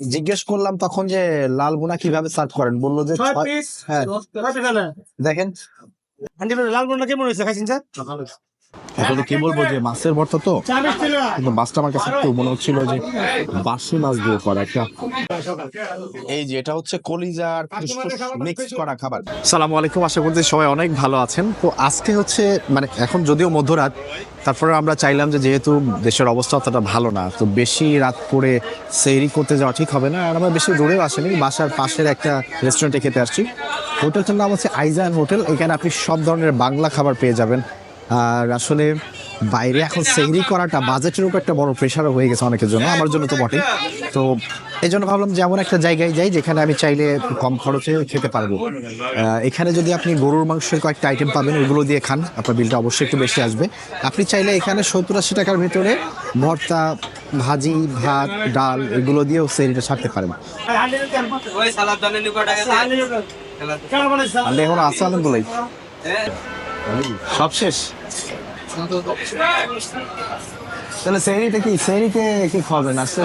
জিজ্ঞেস করলাম তখন যে লাল বোনা কীভাবে সার্ভ করেন? বলল যে ছয় হ্যাঁ। দেখেন। লাল বোনা কেমন হয়েছে? খাইছেন স্যার? আসলে কি বলব যে মাছের ভর্তা তো কিন্তু মাছটা আমার কাছে একটু মনে হচ্ছিল যে বাসি মাছ দিয়ে করা একটা এই যে এটা হচ্ছে কলিজার মিক্স করা খাবার। সালামু আলাইকুম আশা করছি সবাই অনেক ভালো আছেন। তো আজকে হচ্ছে মানে এখন যদিও মধ্যরাত তারপরে আমরা চাইলাম যে যেহেতু দেশের অবস্থা অতটা ভালো না তো বেশি রাত করে সেরি করতে যাওয়া ঠিক হবে না আর আমরা বেশি দূরেও আসেনি বাসার পাশের একটা রেস্টুরেন্টে খেতে আসছি। হোটেলটার নাম হচ্ছে আইজান হোটেল এখানে আপনি সব ধরনের বাংলা খাবার পেয়ে যাবেন। আর আসলে বাইরে এখন সেহরি করাটা বাজেটের উপর একটা বড় প্রেশারও হয়ে গেছে অনেকের জন্য আমার জন্য তো বটে তো এই জন্য ভাবলাম যে এমন একটা জায়গায় যাই যেখানে আমি চাইলে কম খরচে খেতে পারব। এখানে যদি আপনি গরুর মাংসের কয়েকটা আইটেম পাবেন ওইগুলো দিয়ে খান আপনার বিলটা অবশ্যই একটু বেশি আসবে। আপনি চাইলে এখানে সত্তর আশি টাকার ভেতরে ভর্তা ভাজি ভাত ডাল এগুলো দিয়েও সেহরিটা ছাড়তে পারেন। এখন আছে অনেকগুলোই সব শেষ? তাহলে সেহরিটা কি সেহরিতে কি খাবেন আসতে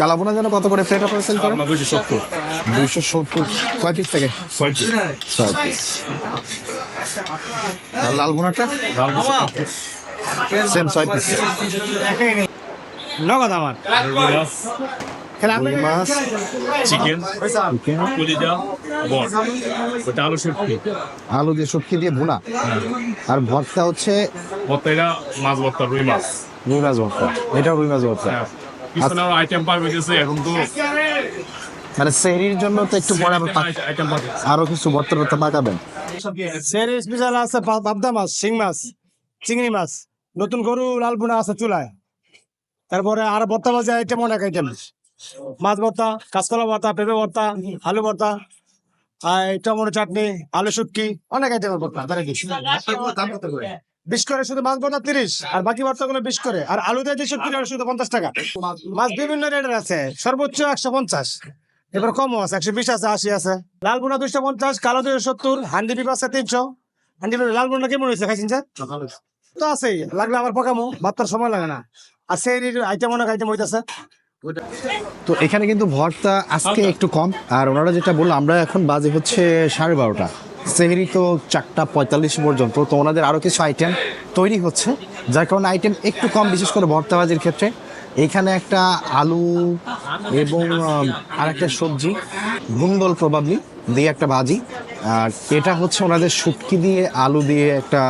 কালাবোনা যেন কত করে প্লেট আপনারা সেল করেন দুইশো সত্তর। সত্তর কয় পিস থেকে? ছয় পিস আর লাল বোনাটা সেম ছয় পিস নগদ আমার। রুই মাছ চিকেন চিকেন কলিজা বট ওটা আলু শুটকি আলু দিয়ে শুটকি দিয়ে ভুনা। আর ভর্তা হচ্ছে? ভর্তা এটা মাছ ভর্তা রুই মাছ। রুই মাছ ভর্তা। এটাও রুই মাছ ভর্তা। হ্যাঁ। পিছনে আইটেম পাবে গেছে এখন তো মানে জন্য তো একটু পরে আরও কিছু ভর্তা টর্তা পাকাবেন? সেরি স্পেশাল আছে পাবদা মাছ শিং মাছ চিংড়ি মাছ। নতুন গরু লাল বোনা আছে চুলায়। তারপরে আর ভর্তা আইটেম অনেক আইটেম মাছ ভর্তা, কাঁচকলা ভর্তা, পেঁপে ভর্তা, আলু ভর্তা, আর টমেটো চাটনি, আলু শুটকি, অনেক কি বিশ করে শুধু মাছ ভর্তা তিরিশ, আর বাকি ভর্তা গুলো বিশ করে, আর আলু দিয়ে যেসব কিলো শুধু পঞ্চাশ টাকা। মাছ বিভিন্ন রেটের আছে, সর্বোচ্চ একশো পঞ্চাশ। এবার কমও আছে, একশো বিশ আছে, আশি আছে। লাল বোনা দুইশো পঞ্চাশ, কালো দুইশো সত্তর, হান্ডি বিপ আছে তিনশো। হান্ডি লাল বোনা কেমন হয়েছে, খাইছেন স্যার? তো আছেই, লাগলে আবার পকামো ভাতটার সময় লাগে না। আর সেই আইটেম অনেক আইটেম হইতেছে। তো এখানে কিন্তু ভর্তা আজকে একটু কম। আর ওনারা যেটা বলল, আমরা এখন বাজে হচ্ছে সাড়ে বারোটা। সেহেরি তো চারটা পঁয়তাল্লিশ পর্যন্ত, তো ওনাদের আরও কিছু আইটেম তৈরি হচ্ছে, যার কারণে আইটেম একটু কম, বিশেষ করে ভর্তা ভাজির ক্ষেত্রে। এখানে একটা আলু এবং আর একটা সবজি গুন্দল প্রবাবলি দিয়ে একটা ভাজি। আর এটা হচ্ছে ওনাদের শুটকি দিয়ে আলু দিয়ে একটা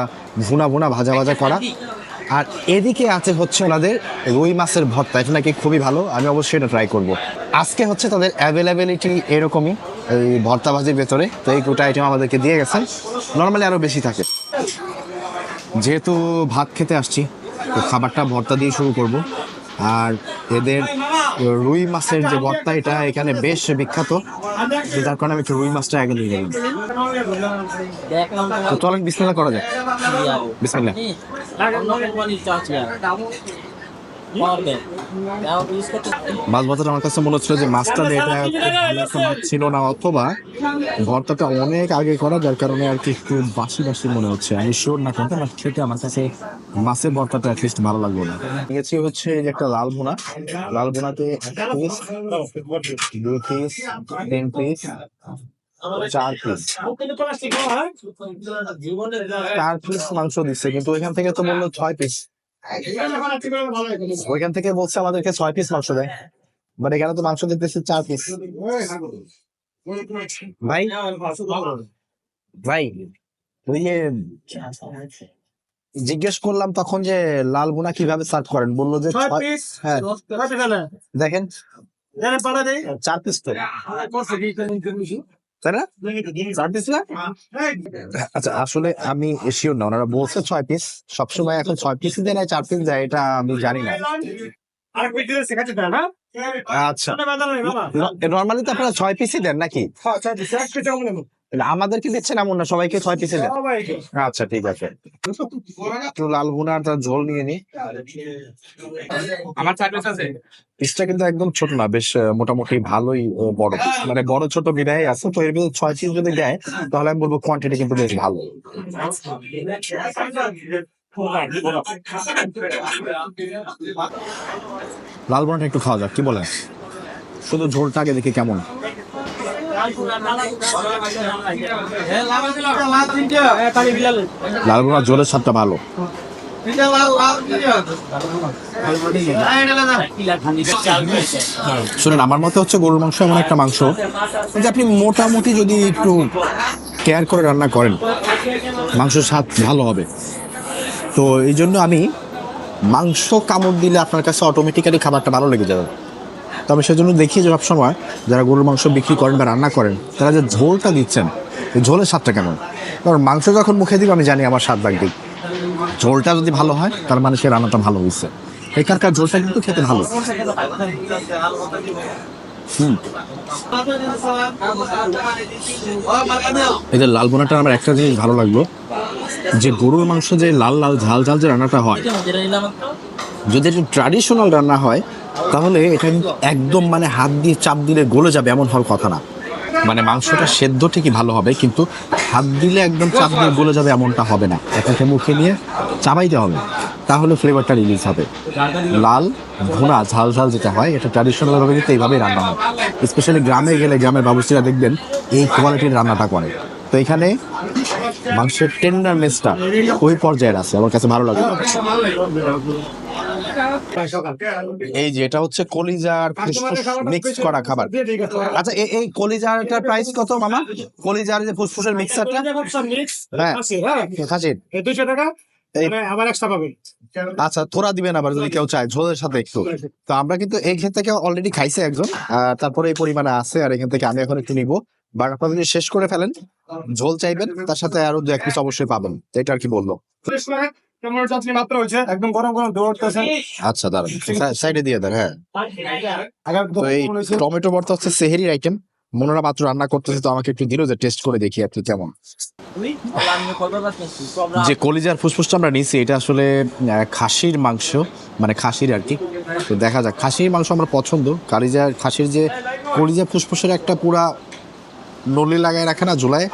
ভুনা ভুনা ভাজা ভাজা করা। আর এদিকে আছে হচ্ছে ওনাদের রুই মাছের ভর্তা, এটা নাকি খুবই ভালো, আমি অবশ্যই এটা ট্রাই করব। আজকে হচ্ছে তাদের অ্যাভেলেবিলিটি এরকমই, এই ভর্তা ভাজির ভেতরে, তো এই গোটা আইটেম আমাদেরকে দিয়ে গেছে নর্মালি আরও বেশি থাকে। যেহেতু ভাত খেতে আসছি, তো খাবারটা ভর্তা দিয়ে শুরু করব। আর এদের রুই মাছের যে ভর্তা এটা এখানে বেশ বিখ্যাত। যার কারণে আমি একটু রুই মাছটা আগে নিয়ে গেলাম তো চলেন বিসমিল্লা করা যায় বিসমিল্লা মাছ ভর্তাটা আমার কাছে মনে হচ্ছিল যে মাছটা এটা ভালো একটা মাছ ছিল না অথবা ভর্তাটা অনেক আগে করা যার কারণে আর কি একটু বাসি বাসি মনে হচ্ছে। আমি শিওর না কিন্তু আমার খেতে আমার কাছে মাছের ভর্তাটা অ্যাটলিস্ট ভালো লাগল না। নিয়েছি হচ্ছে এই যে একটা লাল ভুনা। লাল ভুনাতে পিস দুই পিস তিন পিস চার পিস চার পিস মাংস দিচ্ছে কিন্তু ওইখান থেকে তো বলল ছয় পিস ওইখান থেকে বলছে আমাদেরকে ছয় পিস মাংস দেয়। বাট এখানে তো মাংস দিতেছে চার পিস ভাই? ভাই ওই যে জিজ্ঞেস করলাম তখন যে লাল বোনা কীভাবে সার্ভ করেন? বলল যে হ্যাঁ। দেখেন। চার পিস তো। তাই না? চার পিস না? আচ্ছা আসলে আমি শিওর না ওনারা বলছে ছয় পিস সবসময় এখন ছয় পিস দেয় না চার পিস দেয় এটা আমি জানি না। না আচ্ছা। নর্মালি তো আপনারা ছয় পিসই দেন নাকি? হ্যাঁ ছয় পিস আমাদেরকে দিচ্ছেন এমন না সবাইকে ছয় পিসে দেন আচ্ছা ঠিক আছে। একটু লাল ভুনা আর তার ঝোল নিয়ে নি। আমার চার আছে? পিসটা কিন্তু একদম ছোট না বেশ মোটামুটি ভালোই বড়। মানে বড় ছোট বিদায় আছে তো এর ভিতরে ছয় পিস যদি দেয় তাহলে আমি বলব কোয়ান্টিটি কিন্তু বেশ ভালো। লাল বোনাটা একটু খাওয়া যাক কি বলেন? শুধু ঝোলটা আগে দেখি কেমন। লাল বোনার ঝোলের স্বাদটা ভালো। শুনুন, আমার মতে হচ্ছে গরুর মাংস এমন একটা মাংস যে আপনি মোটামুটি যদি একটু কেয়ার করে রান্না করেন, মাংসের স্বাদ ভালো হবে। তো এই জন্য আমি মাংস কামড় দিলে আপনার কাছে অটোমেটিক্যালি খাবারটা ভালো লেগে যাবে। তো আমি সেজন্য দেখি যে সবসময় যারা গরুর মাংস বিক্রি করেন বা রান্না করেন, তারা যে ঝোলটা দিচ্ছেন, এই ঝোলের স্বাদটা কেমন? কারণ মাংস যখন মুখে দিব, আমি জানি আমার স্বাদ লাগবে। ঝোলটা যদি ভালো হয়, তার মানে সে রান্নাটা ভালো হয়েছে। এখানকার ঝোলটা কিন্তু খেতে ভালো। হুম। এদের লাল বোনাটা আমার একটা জিনিস ভালো লাগল, যে গরুর মাংস যে লাল লাল ঝাল ঝাল যে রান্নাটা হয়, যদি একটু ট্র্যাডিশনাল রান্না হয় তাহলে এটা একদম মানে হাত দিয়ে চাপ দিলে গলে যাবে এমন হওয়ার কথা না। মানে মাংসটা সেদ্ধ ঠিকই ভালো হবে, কিন্তু হাত দিলে একদম চাপ দিয়ে গলে যাবে এমনটা হবে না। এটাকে মুখে নিয়ে চাবাইতে হবে, তাহলে ফ্লেভারটা রিলিজ হবে। লাল, ভুনা, ঝাল ঝাল যেটা হয়, এটা ট্র্যাডিশনাল ভাবে কিন্তু এইভাবেই রান্না হয়। স্পেশালি গ্রামে গেলে গ্রামের বাবুসিরা দেখবেন, এই কোয়ালিটির রান্নাটা করে। তো এখানে মাংসের টেন্ডারনেসটা ওই পর্যায়ের আছে, আমার কাছে ভালো লাগে। এই যে এটা হচ্ছে কলিজার মিক্স করা খাবার। আচ্ছা এই- এই কলিজারটার প্রাইস কত মামা? কলিজার যে ফুসফুসের মিক্সারটা হ্যাঁ। খাসির। দুইশো টাকা মানে আবার এক্সট্রা পাবেন আচ্ছা থোড়া দিবেন আবার যদি কেউ চায় ঝোলের সাথে একটু। তো আমরা কিন্তু এইখান থেকে অলরেডি খাইছে একজন আর তারপরে এই পরিমাণে আছে আর এখান থেকে আমি এখন একটু নিবো। বাট আপনারা যদি শেষ করে ফেলেন ঝোল চাইবেন তার সাথে আরও দু এক পিস অবশ্যই পাবেন এটা আর কি চাটনি মাত্র হয়েছে। একদম গরম গরম দৌড়তেছে আচ্ছা দাঁড়ান। সাইডে দিয়ে দেন হ্যাঁ। তো এই টমেটো ভর্তা হচ্ছে সেহেরির আইটেম মনোরা মাত্র রান্না করতেছে তো আমাকে একটু দিল যে টেস্ট করে দেখি কি কেমন। যে কলিজার ফুসফুসটা আমরা নিয়েছি এটা আসলে আহ, খাসির মাংস মানে খাসির আর কি। তো দেখা যাক খাসির মাংস আমার পছন্দ। কালিজার খাসির যে কলিজা ফুসফুসের একটা পুরা নলি লাগায় রাখে না জুলাই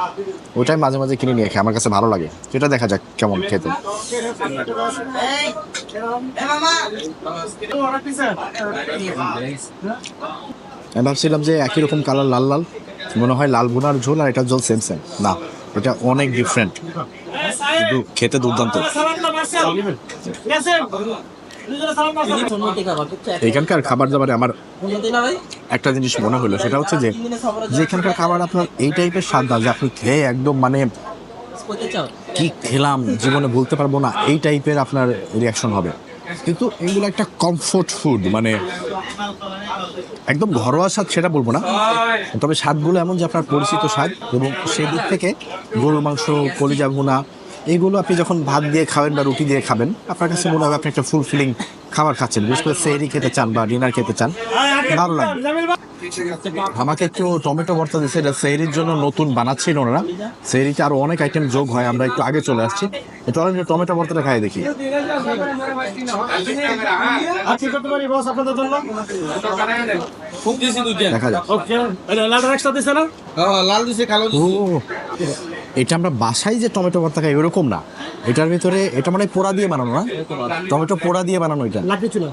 ওটাই মাঝে মাঝে কিনে নিয়ে খাই আমার কাছে ভালো লাগে। সেটা দেখা যাক কেমন খেতে। আমি ভাবছিলাম যে একই রকম কালার লাল লাল, মনে হয় লাল বোনার ঝোল আর এটা ঝোল সেম সেম না, এটা অনেক ডিফারেন্ট খেতে দুর্দান্ত। এখানকার খাবার দাবারে আমার একটা জিনিস মনে হলো, সেটা হচ্ছে যে যে এখানকার খাবার আপনার এই টাইপের স্বাদ যে আপনি খেয়ে একদম মানে কি খেলাম, জীবনে বলতে পারব না, এই টাইপের আপনার রিয়াকশন হবে। কিন্তু এগুলো একটা কমফোর্ট ফুড মানে একদম ঘরোয়া স্বাদ সেটা বলব না। তবে স্বাদগুলো এমন যে আপনার পরিচিত স্বাদ এবং সেই দিক থেকে গরুর মাংস, কলিজা ভুনা এইগুলো আপনি যখন ভাত দিয়ে খাবেন বা রুটি দিয়ে খাবেন আপনার কাছে মনে হবে আপনি একটা ফুলফিলিং খাবার খাচ্ছেন বিশেষ করে সেহরি খেতে চান বা ডিনার খেতে চান। ভালো লাগে। আমাকে একটু টমেটো ভর্তা দিচ্ছে এটা সেহরির জন্য নতুন বানাচ্ছেন ওনারা। সেহরিতে আরও অনেক আইটেম যোগ হয় আমরা একটু আগে চলে আসছি। এটা অলরেডি টমেটো ভর্তাটা খাই দেখি। দেখা যাক। না? লাল দিছে কালো এটা আমরা বাসায় যে টমেটো ভর্তা খাই ওরকম না। এটার ভিতরে এটা মানে পোড়া দিয়ে বানানো না? টমেটো পোড়া দিয়ে বানানো এটা? লাকড়ি ছিল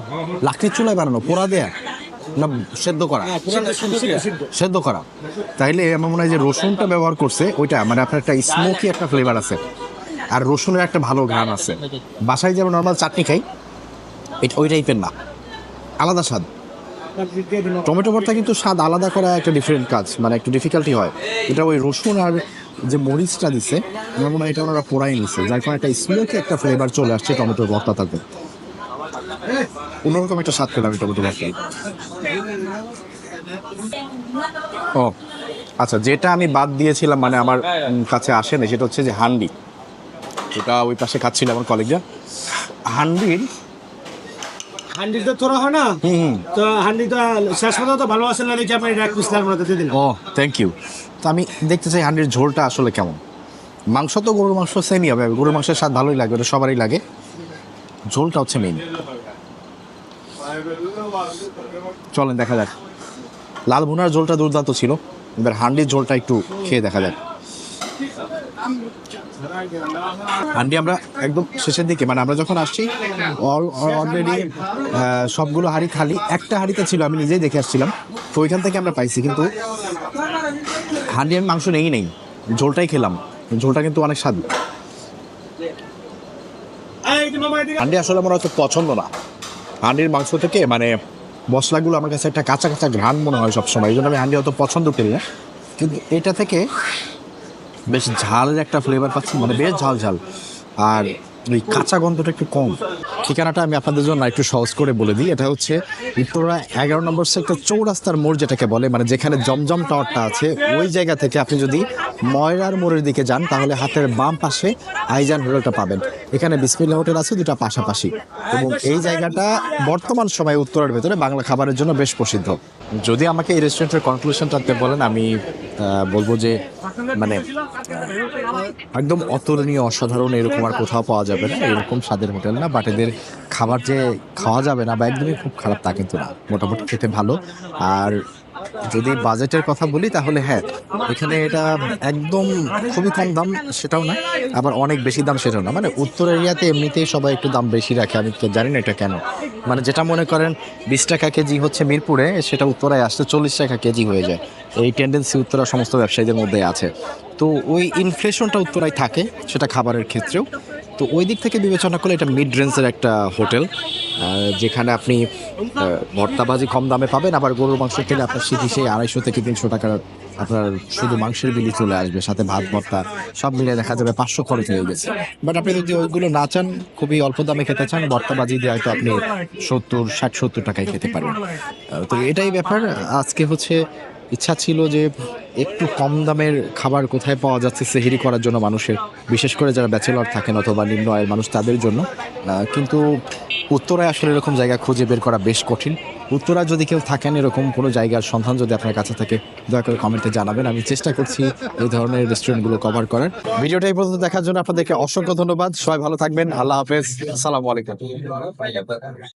লাকড়ির চুলায় বানানো পোড়া দেয়া? না সেদ্ধ করা? সেদ্ধ করা। তাইলে আমার মনে হয় যে রসুনটা ব্যবহার করছে ওইটা মানে আপনার একটা স্মোকি একটা ফ্লেভার আছে। আর রসুনের একটা ভালো ঘ্রাণ আছে। বাসায় যেমন নর্মাল চাটনি খাই এটা ওই টাইপের না। আলাদা স্বাদ। টমেটো ভর্তা কিন্তু স্বাদ আলাদা করা একটা ডিফারেন্ট কাজ মানে একটু ডিফিকাল্টি হয়। এটা ওই রসুন আর যে মরিচটা দিছে, আমার মনে হয় এটা ওনারা পোড়াই নিচ্ছে যার কারণে একটা স্মোকি একটা ফ্লেভার চলে আসছে টমেটোর ভর্তা তাতে। অন্যরকম একটা স্বাদ পেলাম টমেটো ভর্তা ও আচ্ছা যেটা আমি বাদ দিয়েছিলাম মানে আমার কাছে আসেনি, সেটা হচ্ছে যে হান্ডি। যেটা ওই পাশে খাচ্ছিল আমার কলেজরা হান্ডির হান্ডিটা তোরা হয় না? তো হান্ডিটা শেষ পর্যন্ত ভালো আছে না দেখি আপনি এক পিস লাল দিয়ে দিন ও থ্যাংক ইউ তো আমি দেখতে চাই হান্ডির ঝোলটা আসলে কেমন। মাংস তো গরুর মাংস সেমই হবে গরুর মাংসের স্বাদ ভালোই লাগে ওটা সবারই লাগে। ঝোলটা হচ্ছে মেইন চলেন দেখা যাক। লাল ভুনার ঝোলটা দুর্দান্ত ছিল এবার হান্ডির ঝোলটা একটু খেয়ে দেখা যাক। হান্ডি আমরা একদম শেষের দিকে মানে আমরা যখন আসছি অলরেডি সবগুলো হাড়ি খালি, একটা হাড়িতে ছিল, আমি নিজেই দেখে আসছিলাম, তো ওইখান থেকে আমরা পাইছি, কিন্তু হান্ডি আমি মাংস নেই নেই, ঝোলটাই খেলাম, ঝোলটা কিন্তু অনেক স্বাদ। হান্ডি আসলে আমার অত পছন্দ না। হান্ডির মাংস থেকে মানে মশলাগুলো আমার কাছে একটা কাঁচা কাঁচা ঘ্রাণ মনে হয় সবসময়, এই জন্য আমি হান্ডি অত পছন্দ করি না। কিন্তু এটা থেকে বেশ ঝালের একটা ফ্লেভার পাচ্ছি মানে বেশ ঝাল ঝাল। আর ওই কাঁচা গন্ধটা একটু কম। ঠিকানাটা আমি আপনাদের জন্য একটু সহজ করে বলে দিই। এটা হচ্ছে উত্তরা এগারো নম্বর সেক্টর চৌরাস্তার মোড় যেটাকে বলে মানে যেখানে জমজম টাওয়ারটা আছে, ওই জায়গা থেকে আপনি যদি ময়রার মোড়ের দিকে যান, তাহলে হাতের বাম পাশে আইজান হোটেলটা পাবেন। এখানে বিসমিল্লা হোটেল আছে দুটা পাশাপাশি। এবং এই জায়গাটা বর্তমান সময়ে উত্তরের ভেতরে বাংলা খাবারের জন্য বেশ প্রসিদ্ধ। যদি আমাকে এই রেস্টুরেন্টের কনক্লুশনটা বলেন, আমি বলব যে মানে একদম অতুলনীয়, অসাধারণ এরকম আর কোথাও পাওয়া যাবে না। এরকম স্বাদের হোটেল না বাট এদের খাবার যে খাওয়া যাবে না বা একদমই খুব খারাপ তা কিন্তু না। মোটামুটি খেতে ভালো। আর যদি বাজেটের কথা বলি, তাহলে হ্যাঁ এখানে এটা একদম খুবই কম দাম সেটাও না, আবার অনেক বেশি দাম সেটাও না। মানে উত্তর এরিয়াতে এমনিতেই সবাই একটু দাম বেশি রাখে, আমি তো জানি না এটা কেন। মানে যেটা মনে করেন, বিশ টাকা কেজি হচ্ছে মিরপুরে, সেটা উত্তরায় আসতে চল্লিশ টাকা কেজি হয়ে যায়। এই টেন্ডেন্সি উত্তরা সমস্ত ব্যবসায়ীদের মধ্যে আছে। তো ওই ইনফ্লেশনটা উত্তরায় থাকে, সেটা খাবারের ক্ষেত্রেও। তো ওই দিক থেকে বিবেচনা করলে এটা মিড রেঞ্জের একটা হোটেল যেখানে আপনি ভর্তাবাজি কম দামে পাবেন, আবার গরুর মাংস খেলে আপনার সিটি সেই আড়াইশো থেকে তিনশো টাকার আপনার শুধু মাংসের বিলি চলে আসবে, সাথে ভাত, ভর্তা, সব মিলে দেখা যাবে পাঁচশো খরচ হয়ে গেছে। বাট আপনি যদি ওইগুলো না চান, খুবই অল্প দামে খেতে চান, ভর্তাবাজি দিয়ে হয়তো আপনি সত্তর, ষাট, সত্তর টাকায় খেতে পারেন। তো এটাই ব্যাপার। আজকে হচ্ছে ইচ্ছা ছিল যে একটু কম দামের খাবার কোথায় পাওয়া যাচ্ছে সেহেরি করার জন্য মানুষের, বিশেষ করে যারা ব্যাচেলর থাকেন অথবা নিম্ন আয়ের মানুষ, তাদের জন্য। কিন্তু উত্তরায় আসলে এরকম জায়গা খুঁজে বের করা বেশ কঠিন। উত্তরা যদি কেউ থাকেন এরকম কোনো জায়গার সন্ধান যদি আপনার কাছে থাকে, দয়া করে কমেন্টে জানাবেন। আমি চেষ্টা করছি এই ধরনের রেস্টুরেন্টগুলো কভার করার। ভিডিওটা এই পর্যন্ত দেখার জন্য আপনাদেরকে অসংখ্য ধন্যবাদ। সবাই ভালো থাকবেন। আল্লাহ হাফেজ। আসসালামু আলাইকুম।